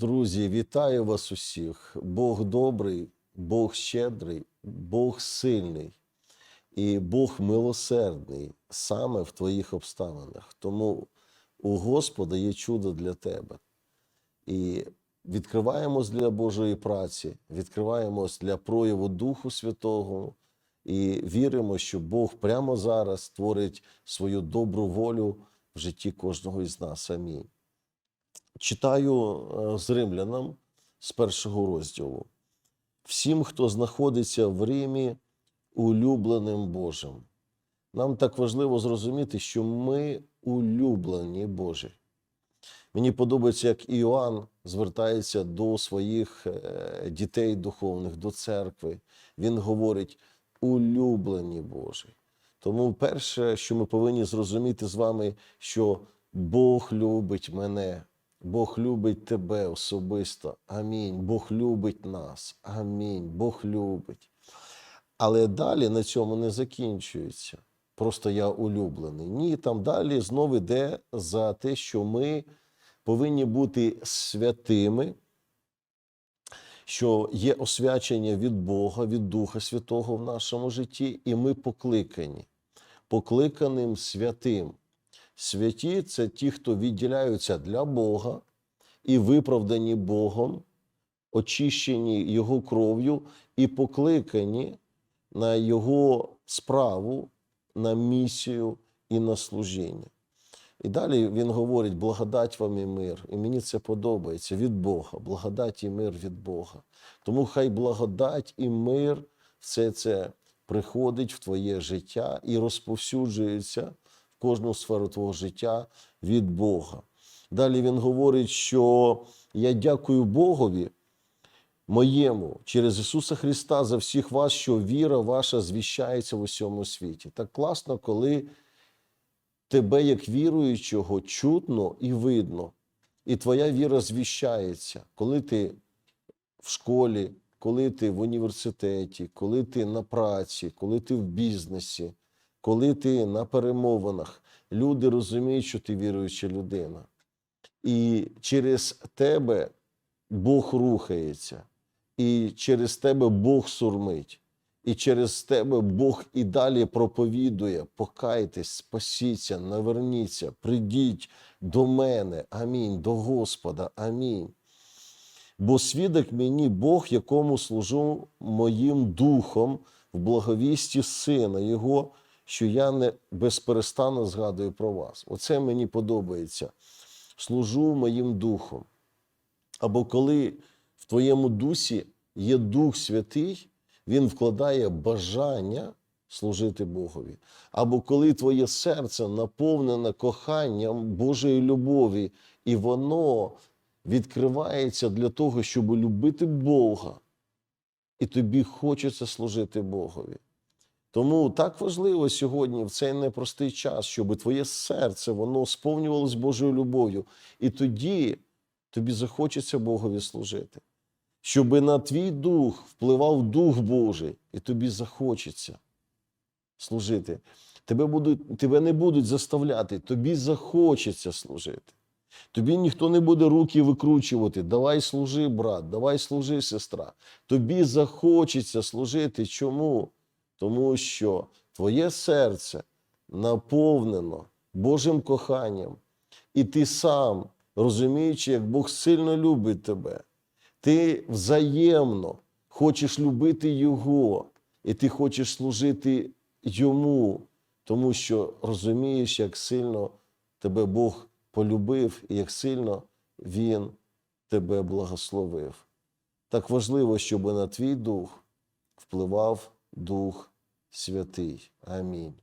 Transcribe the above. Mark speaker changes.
Speaker 1: Друзі, вітаю вас усіх. Бог добрий, Бог щедрий, Бог сильний і Бог милосердний саме в твоїх обставинах. Тому у Господа є чудо для тебе. І відкриваємось для Божої праці, відкриваємось для прояву Духу Святого і віримо, що Бог прямо зараз творить свою добру волю в житті кожного із нас. Амінь. Читаю е, з римлянам з першого розділу. Всім, хто знаходиться в Римі, улюбленим Божим. Нам так важливо зрозуміти, що ми улюблені Божі. Мені подобається, як Іоанн звертається до своїх е, дітей духовних, до церкви. Він говорить: улюблені Божі. Тому перше, що ми повинні зрозуміти з вами, що Бог любить мене, Бог любить тебе особисто. Амінь. Бог любить нас. Амінь. Бог любить. Але далі на цьому не закінчується. Просто я улюблений. Ні, там далі знову йде за те, що ми повинні бути святими, що є освячення від Бога, від Духа Святого в нашому житті, і ми покликані, покликаним святим. Святі це ті, хто відділяються для Бога і виправдані Богом, очищені Його кров'ю і покликані на Його справу, на місію і на служіння. І далі він говорить: благодать вам і мир. І мені це подобається від Бога, благодать і мир від Бога. Тому хай благодать і мир все це приходить в твоє життя і розповсюджується кожну сферу твого життя від Бога. Далі він говорить, що я дякую Богові моєму через Ісуса Христа за всіх вас, що віра ваша звіщається в усьому світі. Так класно, коли тебе, як віруючого, чутно і видно, і твоя віра звіщається, коли ти в школі, коли ти в університеті, коли ти на праці, коли ти в бізнесі, коли ти на перемовинах, люди розуміють, що ти віруюча людина. І через тебе Бог рухається, і через тебе Бог сурмить, і через тебе Бог і далі проповідує: покайтесь, спасіться, наверніться, придіть до мене. Амінь, до Господа. Амінь. Бо свідок мені Бог, якому служу моїм духом в благовісті Сина Його, що я не безперестанно згадую про вас. Оце мені подобається. Служу моїм духом. Або коли в твоєму дусі є Дух Святий, Він вкладає бажання служити Богові. Або коли твоє серце наповнене коханням Божої любові, і воно відкривається для того, щоб любити Бога, і тобі хочеться служити Богові. Тому так важливо сьогодні, в цей непростий час, щоб твоє серце воно сповнювалось Божою любов'ю. І тоді тобі захочеться Богові служити. Щоб на твій дух впливав Дух Божий, і тобі захочеться служити. Тебе, будуть, тебе не будуть заставляти, тобі захочеться служити. Тобі ніхто не буде руки викручувати. Давай служи, брат, давай служи, сестра. Тобі захочеться служити. Чому? Тому що твоє серце наповнено Божим коханням, і ти сам, розуміючи, як Бог сильно любить тебе, ти взаємно хочеш любити Його, і ти хочеш служити Йому, тому що розумієш, як сильно тебе Бог полюбив і як сильно Він тебе благословив. Так важливо, щоб на твій дух впливав Дух Святий. Амінь.